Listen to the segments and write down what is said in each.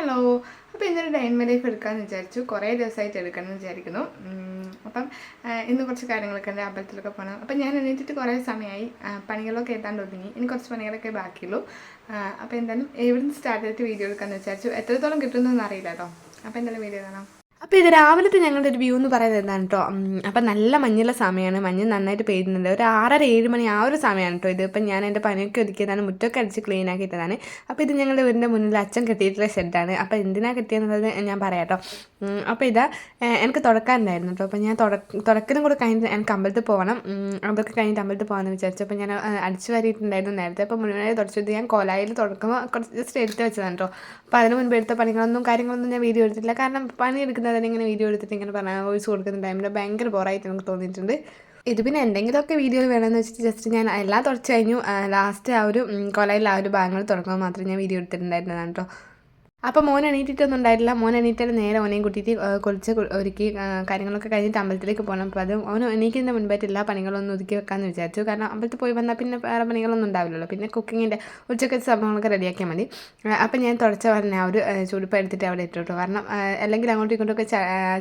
Hello. അപ്പോൾ ഇന്നൊരു ഡൈൻമ life എടുക്കാമെന്ന് വിചാരിച്ചു. കുറേ ദിവസമായിട്ട് എടുക്കണമെന്ന് വിചാരിക്കുന്നു. അപ്പം ഇന്ന് കുറച്ച് കാര്യങ്ങളൊക്കെ ഉണ്ട്. അമ്പലത്തിലൊക്കെ പോകണം അപ്പം ഞാൻ എണീറ്റിട്ട് കുറേ സമയമായി പണികളൊക്കെ എത്താണ്ട് ഒതുങ്ങി. ഇനി കുറച്ച് പണികളൊക്കെ ബാക്കിയുള്ളൂ. അപ്പോൾ എന്തായാലും എവിടുന്ന് സ്റ്റാർട്ട് ചെയ്തിട്ട് വീഡിയോ എടുക്കാമെന്ന് വിചാരിച്ചു. എത്രത്തോളം കിട്ടുമെന്നൊന്നും അറിയില്ല കേട്ടോ അപ്പോൾ എന്തായാലും വീഡിയോ കാണാം. അപ്പോൾ ഇത് രാവിലത്തെ ഞങ്ങളുടെ ഒരു വ്യൂ എന്ന് പറയുന്നത് എന്താണ് കേട്ടോ അപ്പം നല്ല മഞ്ഞുള്ള സമയമാണ് മഞ്ഞ് നന്നായിട്ട് പെയ്യുന്നുണ്ട്. ഒരു ആറര ഏഴ് മണി ആ ഒരു സമയമാണ് കേട്ടോ ഇത്. ഇപ്പം ഞാൻ എന്റെ പനിയൊക്കെ ഒതുക്കിയതാണ്. മുറ്റൊക്കെ അടിച്ച് ക്ലീൻ ആക്കി ആക്കിയിട്ടതാണ് അപ്പോൾ ഇത് ഞങ്ങളുടെ വീടിന്റെ മുന്നിൽ അച്ഛൻ കെട്ടിയിട്ടുള്ള ഷെഡാണ് അപ്പോൾ എന്തിനാണ് കെട്ടിയെന്നുള്ളത് ഞാൻ പറയാം കേട്ടോ അപ്പോൾ ഇതാ എനിക്ക് തുടക്കാനുണ്ടായിരുന്നു കേട്ടോ അപ്പോൾ ഞാൻ തുടക്ക തുടക്കലും കൂടെ കഴിഞ്ഞിട്ട് എനിക്ക് അമ്പലത്തിൽ പോകണം. അതൊക്കെ കഴിഞ്ഞിട്ട് അമ്പലത്തിൽ പോകാമെന്ന് വിചാരിച്ചു. അപ്പോൾ ഞാൻ അടിച്ചു വാരിയിട്ടുണ്ടായിരുന്നു നേരത്തെ. അപ്പോൾ മുഴുവനായി തുടച്ചത് ഞാൻ കോലായിൽ തുടക്കുമ്പോൾ കുറച്ച് ജസ്റ്റ് എടുത്ത് വെച്ചതാണ് കേട്ടോ അപ്പോൾ അതിന് മുൻപ് എടുത്ത പണികളൊന്നും കാര്യങ്ങളൊന്നും ഞാൻ വീഡിയോ എടുത്തില്ല കാരണം പണി എടുക്കുന്നതിന് ഇങ്ങനെ വീഡിയോ എടുത്തിട്ട് ഇങ്ങനെ പറഞ്ഞാൽ വോയിസ് കൊടുക്കുന്ന ടൈമിൽ ഭയങ്കര ബോറായിട്ട് എനിക്ക് തോന്നിയിട്ടുണ്ട്. ഇത് പിന്നെ എന്തെങ്കിലുമൊക്കെ വീഡിയോ വേണമെന്ന് വെച്ചിട്ട് ജസ്റ്റ് ഞാൻ എല്ലാം തുടച്ച് കഴിഞ്ഞു. ലാസ്റ്റ് ആ ഒരു കൊലയിൽ ആ ഒരു ഭാഗങ്ങൾ തുടങ്ങുമ്പോൾ മാത്രമേ ഞാൻ വീഡിയോ എടുത്തിട്ടുണ്ടായിരുന്നതാണ് കേട്ടോ. അപ്പോൾ മോൻ എണീറ്റിട്ടൊന്നും ഉണ്ടായിട്ടില്ല. മോൻ എണീറ്റാൽ നേരെ ഓനെയും കൂട്ടിയിട്ട് കുറച്ച് ഒരുക്കി കാര്യങ്ങളൊക്കെ കഴിഞ്ഞിട്ട് അമ്പലത്തിലേക്ക് പോകണം അപ്പോൾ അത് ഓൻ എണീക്കുന്നതിന് മുൻപായിട്ട് എല്ലാ പണികളൊന്നും ഒതുക്കി വെക്കാമെന്ന് വിചാരിച്ചു. കാരണം അമ്പലത്തിൽ പോയി വന്നാൽ പിന്നെ വേറെ പണികളൊന്നും ഉണ്ടാവില്ലല്ലോ. പിന്നെ കുക്കിങ്ങിന്റെ ഉച്ചക്കത്തെ സംഭവങ്ങളൊക്കെ റെഡിയാക്കിയാൽ മതി. അപ്പോൾ ഞാൻ തുടച്ച പറഞ്ഞ ആ ഒരു ചുടുപ്പ് എടുത്തിട്ട് അവിടെ ഇട്ടു കാരണം അല്ലെങ്കിൽ അങ്ങോട്ടും ഇങ്ങോട്ടൊക്കെ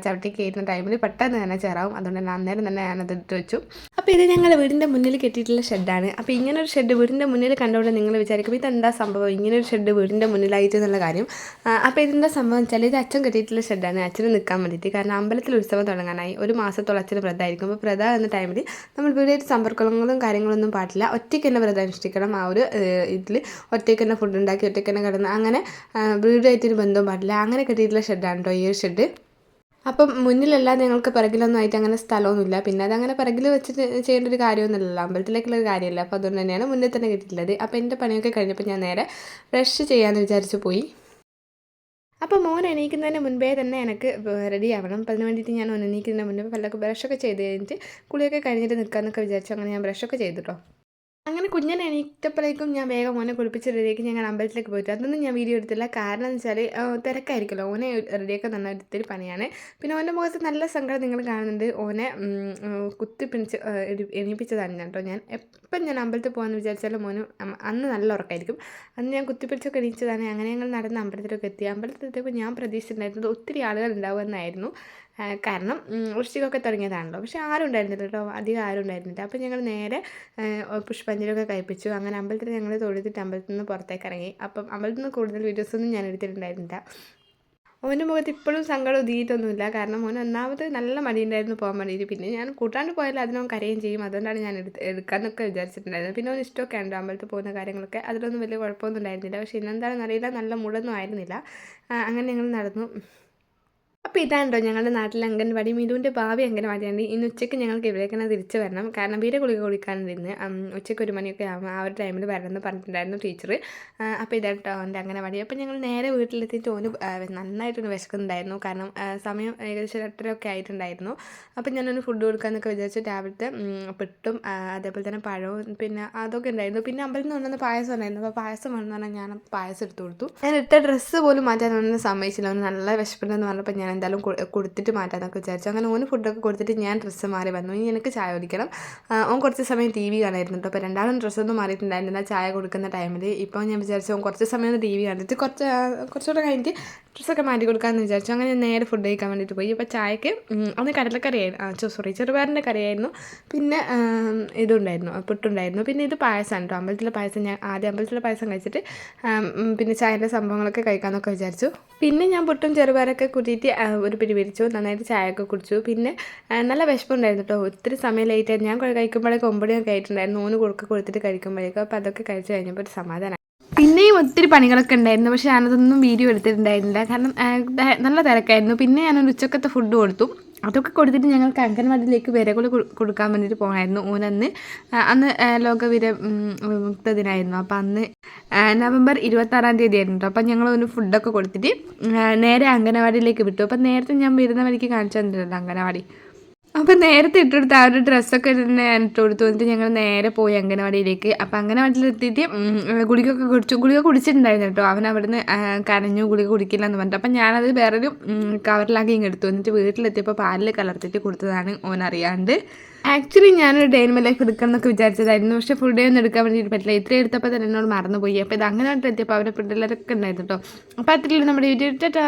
ചവിട്ടി കയറ്റുന്ന ടൈമിൽ പെട്ടെന്ന് തന്നെ ചേറാവും. അതുകൊണ്ട് തന്നെ അന്നേരം തന്നെ ഞാനത് ഇട്ട് വെച്ചു. അപ്പോൾ ഇത് ഞങ്ങൾ വീടിന്റെ മുന്നിൽ കെട്ടിയിട്ടുള്ള ഷെഡാണ്. അപ്പോൾ ഇങ്ങനെ ഒരു ഷെഡ് വീടിന്റെ മുന്നിൽ കണ്ടുകൊണ്ട് നിങ്ങൾ വിചാരിക്കും ഇതെന്താ സംഭവം? ഇങ്ങനെ ഒരു ഷെഡ് വീടിന്റെ മുന്നിലായിട്ട് എന്നുള്ള കാര്യം. അപ്പോൾ ഇതിന്റെ സംഭവം വെച്ചാൽ ഇത് അച്ഛൻ കെട്ടിയിട്ടുള്ള ഷെഡാണ് അച്ഛന് നിൽക്കാൻ വേണ്ടിയിട്ട്. കാരണം അമ്പലത്തിൽ ഉത്സവം തുടങ്ങാനായി. ഒരു മാസത്തോളം അച്ഛന് വ്രതമായിരിക്കും. അപ്പോൾ വ്രത എന്ന ടൈമിൽ നമ്മൾ വീടായിട്ട് സമ്പർക്കങ്ങളും കാര്യങ്ങളൊന്നും പാടില്ല. ഒറ്റയ്ക്ക് തന്നെ വ്രതം അനുഷ്ഠിക്കണം. ആ ഒരു ഇതിൽ ഒറ്റയ്ക്ക് തന്നെ ഫുഡ് ഉണ്ടാക്കി ഒറ്റയ്ക്ക് തന്നെ കിടന്ന് അങ്ങനെ വീടുമായിട്ടൊരു ബന്ധവും പാടില്ല. അങ്ങനെ കെട്ടിയിട്ടുള്ള ഷെഡാണ് കേട്ടോ ഈ ഒരു ഷെഡ് അപ്പം മുന്നിലല്ല ഞങ്ങൾക്ക് പിറകിലൊന്നും ആയിട്ട് അങ്ങനെ സ്ഥലമൊന്നുമില്ല. പിന്നെ അതങ്ങനെ പിറകിൽ വെച്ചിട്ട് ചെയ്യേണ്ട ഒരു കാര്യമൊന്നുമില്ലല്ലോ. അമ്പലത്തിലേക്കുള്ള ഒരു കാര്യമല്ല. അപ്പോൾ അതുകൊണ്ട് തന്നെയാണ് മുന്നിൽ തന്നെ കിട്ടിയിട്ടുള്ളത്. അപ്പോൾ എന്റെ പണിയൊക്കെ കഴിഞ്ഞപ്പോൾ ഞാൻ നേരെ ബ്രഷ് ചെയ്യാമെന്ന് വിചാരിച്ച് പോയി. അപ്പോൾ മോൻ എണീക്കുന്നതിന് മുൻപേ തന്നെ എനിക്ക് റെഡി ആവണം. അപ്പോൾ അതിന് വേണ്ടിയിട്ട് ഞാൻ എണീക്കുന്നതിന് മുൻപേ പല്ലൊക്കെ ബ്രഷൊക്കെ ചെയ്ത് കഴിഞ്ഞിട്ട് കുളിയൊക്കെ കഴിഞ്ഞിട്ട് നിൽക്കാമെന്നൊക്കെ വിചാരിച്ചു. അങ്ങനെ ഞാൻ ബ്രഷൊക്കെ ചെയ്തിട്ടോ അങ്ങനെ കുഞ്ഞിനെ എണീറ്റപ്പോഴേക്കും ഞാൻ വേഗം മോനെ കുളിപ്പിച്ച് റെഡിയാക്കി ഞങ്ങൾ അമ്പലത്തിലേക്ക് പോയിട്ട് അതൊന്നും ഞാൻ വീഡിയോ എടുത്തില്ല. കാരണം എന്ന് വെച്ചാൽ തിരക്കായിരിക്കുമല്ലോ. ഓനെ റെഡിയാക്കാൻ തന്നെ ഒത്തിരി പണിയാണ്. പിന്നെ ഓന്റെ മുഖത്ത് നല്ല സങ്കടം നിങ്ങൾ കാണുന്നുണ്ട്. ഓനെ കുത്തി പിടിച്ച് എണീപ്പിച്ചതാണ് കേട്ടോ ഞാൻ. എപ്പം ഞാൻ അമ്പലത്തിൽ പോകാമെന്ന് വിചാരിച്ചാലും മോന് അന്ന് നല്ല ഉറക്കമായിരിക്കും അന്ന് ഞാൻ കുത്തിപ്പിടിച്ചൊക്കെ എണീച്ചതാണ്. അങ്ങനെ ഞങ്ങൾ നടന്ന് അമ്പലത്തിലൊക്കെ എത്തി. അമ്പലത്തിലെത്തിയപ്പോൾ ഞാൻ പ്രതീക്ഷിച്ചിട്ടുണ്ടായിരുന്നത് ഒത്തിരി ആളുകൾ ഉണ്ടാവുമെന്നായിരുന്നു. കാരണം വൃശ്ചികമൊക്കെ തുടങ്ങിയതാണല്ലോ. പക്ഷേ ആരും ഉണ്ടായിരുന്നില്ല കേട്ടോ. അധികം ആരും ഉണ്ടായിരുന്നില്ല. അപ്പോൾ ഞങ്ങൾ നേരെ പുഷ്പാഞ്ജലിയൊക്കെ കഴിപ്പിച്ചു. അങ്ങനെ അമ്പലത്തിൽ ഞങ്ങൾ തൊഴുതിട്ട് അമ്പലത്തിൽ നിന്ന് പുറത്തേക്ക് ഇറങ്ങി. അപ്പം അമ്പലത്തിൽ നിന്ന് കൂടുതൽ വീഡിയോസൊന്നും ഞാൻ എടുത്തിട്ടുണ്ടായിരുന്നില്ല. ഓന്റെ മുഖത്ത് ഇപ്പോഴും സങ്കടം ഒതുങ്ങിയിട്ടൊന്നുമില്ല കാരണം മോൻ ഒന്നാമത് നല്ല മടിയുണ്ടായിരുന്നു പോകാൻ വേണ്ടിയിട്ട്. പിന്നെ ഞാൻ കൂട്ടാണ്ട് പോയാലും അതിനവൻ കരയും ചെയ്യും. അതുകൊണ്ടാണ് ഞാൻ എടുത്ത് എടുക്കാമെന്നൊക്കെ വിചാരിച്ചിട്ടുണ്ടായിരുന്നത്. പിന്നെ അവൻ ഇഷ്ടമൊക്കെ ഉണ്ട് അമ്പലത്തിൽ പോകുന്ന കാര്യങ്ങളൊക്കെ. അതിലൊന്നും വലിയ കുഴപ്പമൊന്നും ഉണ്ടായിരുന്നില്ല. പക്ഷേ ഇന്നെന്താണെന്ന് അറിയില്ല നല്ല മുടൊന്നും ആയിരുന്നില്ല. അങ്ങനെ ഞങ്ങൾ നടന്നു. അപ്പോൾ ഇതാണ്ടോ ഞങ്ങളുടെ നാട്ടിലെ അംഗൻവാടി മിതുവിന്റെ ഭാവി അംഗൻവാടിയാണ്. ഇന്ന് ഉച്ചയ്ക്ക് ഞങ്ങൾക്ക് ഇവിടേക്ക് തന്നെ തിരിച്ച് വരണം. കാരണം വീര ഗുളിക കുളിക്കാനിരുന്ന് ഉച്ചയ്ക്ക് ഒരു മണിയൊക്കെ ആകുമ്പോൾ ആ ഒരു ടൈമിൽ വരണമെന്ന് പറഞ്ഞിട്ടുണ്ടായിരുന്നു ടീച്ചർ അപ്പോൾ ഇതാട്ടോ എന്റെ അംഗൻവാടി അപ്പോൾ ഞങ്ങൾ നേരെ വീട്ടിലെത്തിയിട്ട് ഓന് നന്നായിട്ടൊന്ന് വിശക്കുന്നുണ്ടായിരുന്നു. കാരണം സമയം ഏകദേശം എട്ടരയൊക്കെ ആയിട്ടുണ്ടായിരുന്നു. അപ്പോൾ ഞാനൊന്ന് ഫുഡ് കൊടുക്കാമെന്നൊക്കെ വിചാരിച്ചു രാവിലത്തെ പിട്ടും അതേപോലെ തന്നെ പഴവും പിന്നെ അതൊക്കെ ഉണ്ടായിരുന്നു. പിന്നെ അമ്പലത്തിൽ നിന്ന് കൊണ്ടുവന്ന പായസം ഉണ്ടായിരുന്നു. അപ്പോൾ പായസം വേണമെന്ന് പറഞ്ഞാൽ ഞാൻ പായസം എടുത്തു കൊടുത്തു. ഞാൻ ഇട്ട ഡ്രസ്സ് പോലും മാറ്റാൻ ഒന്നും സമ്മതിച്ചില്ല. അവന് നല്ല വിശപ്പുണ്ടെന്ന് പറഞ്ഞപ്പോൾ ഞാൻ എന്തായാലും കൊടുത്തിട്ട് മാറ്റാമെന്നൊക്കെ വിചാരിച്ചു. അങ്ങനെ ഓന് ഫുഡൊക്കെ കൊടുത്തിട്ട് ഞാൻ ഡ്രസ്സ് മാറി വന്നു. ഇനി എനിക്ക് ചായ കുടിക്കണം. ഓൻ കുറച്ച് സമയം ടി വി കാണായിരുന്നു അപ്പോൾ രണ്ടാളും ഡ്രസ്സൊന്നും മാറിയിട്ടുണ്ടായിരുന്നില്ല. ചായ കൊടുക്കുന്ന ടൈമിൽ ഇപ്പോൾ ഞാൻ വിചാരിച്ചു ഓൻ കുറച്ച് സമയം ടി വി കണ്ടിട്ട് കുറച്ച് കുറച്ചുകൂടെ കഴിഞ്ഞിട്ട് ഡ്രസ്സൊക്കെ മാറ്റി കൊടുക്കാമെന്ന് വിചാരിച്ചു. അങ്ങനെ ഞാൻ നേരെ ഫുഡ് കഴിക്കാൻ വേണ്ടിയിട്ട് പോയി. അപ്പോൾ ചായക്ക് അന്ന് കടലക്കറിയായിരുന്നു ആ സോറി ചെറുപയറിന്റെ കറിയായിരുന്നു. പിന്നെ ഇതുണ്ടായിരുന്നു പുട്ടുണ്ടായിരുന്നു. പിന്നെ ഇത് പായസമാണ് കേട്ടോ അമ്പലത്തിലെ പായസം ഞാൻ ആദ്യം അമ്പലത്തിലെ പായസം കഴിച്ചിട്ട് പിന്നെ ചായന്റെ സംഭവങ്ങളൊക്കെ കഴിക്കാമെന്നൊക്കെ വിചാരിച്ചു. പിന്നെ ഞാൻ പുട്ടും ചെറുപയറൊക്കെ കൂട്ടിയിട്ട് ഒരു പിടി പിരിച്ചു നന്നായിട്ട് ചായയൊക്കെ കുടിച്ചു. പിന്നെ നല്ല വിശപ്പുണ്ടായിരുന്നു കേട്ടോ ഒത്തിരി സമയം ലേറ്റ് ആയിരുന്നു ഞാൻ കഴിക്കുമ്പോഴേക്കും ഒമ്പടിയൊക്കെ ആയിട്ടുണ്ടായിരുന്നു. ഊന്ന് കൊടുക്ക കൊടുത്തിട്ട് കഴിക്കുമ്പോഴേക്കും. അപ്പോൾ അതൊക്കെ കഴിച്ചു കഴിഞ്ഞപ്പോൾ ഒരു സമാധാനം പിന്നെയും ഒത്തിരി പണികളൊക്കെ ഉണ്ടായിരുന്നു. പക്ഷേ ഞാനതൊന്നും വീഡിയോ എടുത്തിട്ടുണ്ടായിരുന്നില്ല. കാരണം നല്ല തിരക്കായിരുന്നു. പിന്നെ ഞാനൊരു ഉച്ചക്കത്തെ ഫുഡ് കൊടുത്തു. അതൊക്കെ കൊടുത്തിട്ട് ഞങ്ങൾക്ക് അംഗൻവാടിയിലേക്ക് വിരകൾ കൊടുക്കാൻ വേണ്ടിയിട്ട് പോകണമായിരുന്നു ഊനന്ന്. അന്ന് ലോകവിര വിമുക്ത ദിനമായിരുന്നു അപ്പം അന്ന് നവംബർ നവംബർ ഇരുപത്താറാം തീയതി ആയിരുന്നു കേട്ടോ അപ്പം ഞങ്ങൾ ഒന്ന് ഫുഡൊക്കെ കൊടുത്തിട്ട് നേരെ അംഗനവാടിയിലേക്ക് വിട്ടു. അപ്പം നേരത്തെ ഞാൻ വരുന്ന വഴിക്ക് കാണിച്ചു തന്നിട്ടുണ്ട് അംഗനവാടി. അപ്പോൾ നേരത്തെ ഇട്ടെടുത്ത ആ ഒരു ഡ്രസ്സൊക്കെ തന്നെ ഇട്ട് കൊടുത്തു എന്നിട്ട് ഞങ്ങൾ നേരെ പോയി അംഗനവാടിയിലേക്ക്. അപ്പോൾ അംഗനവാടിയിലെത്തിയിട്ട് എത്തിയിട്ട് ഗുളികയൊക്കെ കുടിച്ചു. ഗുളിക കുടിച്ചിട്ടുണ്ടായിരുന്നു കേട്ടോ. അവൻ അവിടുന്ന് കരഞ്ഞു ഗുളിക കുടിക്കില്ല എന്ന് പറഞ്ഞിട്ട്. അപ്പം ഞാനത് വേറൊരു കവറിലാക്കി ഇങ്ങ് എടുത്തു. എന്നിട്ട് വീട്ടിലെത്തിയപ്പോൾ പാലിൽ കലർത്തിട്ട് കൊടുത്തതാണ് ഓൻ അറിയാണ്ട്. ആക്ച്വലി ഞാനൊരു ഡേ ഇൻ മൈ ലൈഫ് എടുക്കണം എന്നൊക്കെ വിചാരിച്ചതായിരുന്നു. പക്ഷേ ഫുൾ ഡേ ഒന്നും എടുക്കാൻ വേണ്ടി പറ്റില്ല. ഇത്രയും എടുത്തപ്പോൾ തന്നെ എന്നോട് മറന്നുപോയി. അപ്പോൾ ഇത് അങ്ങനെ എത്തിയപ്പോൾ അവരുടെ പിള്ളേരൊക്കെ ഉണ്ടായിരുന്നു കേട്ടോ. അപ്പോൾ അത്രയും നമ്മുടെ വീഡിയോ ടാറ്റാ.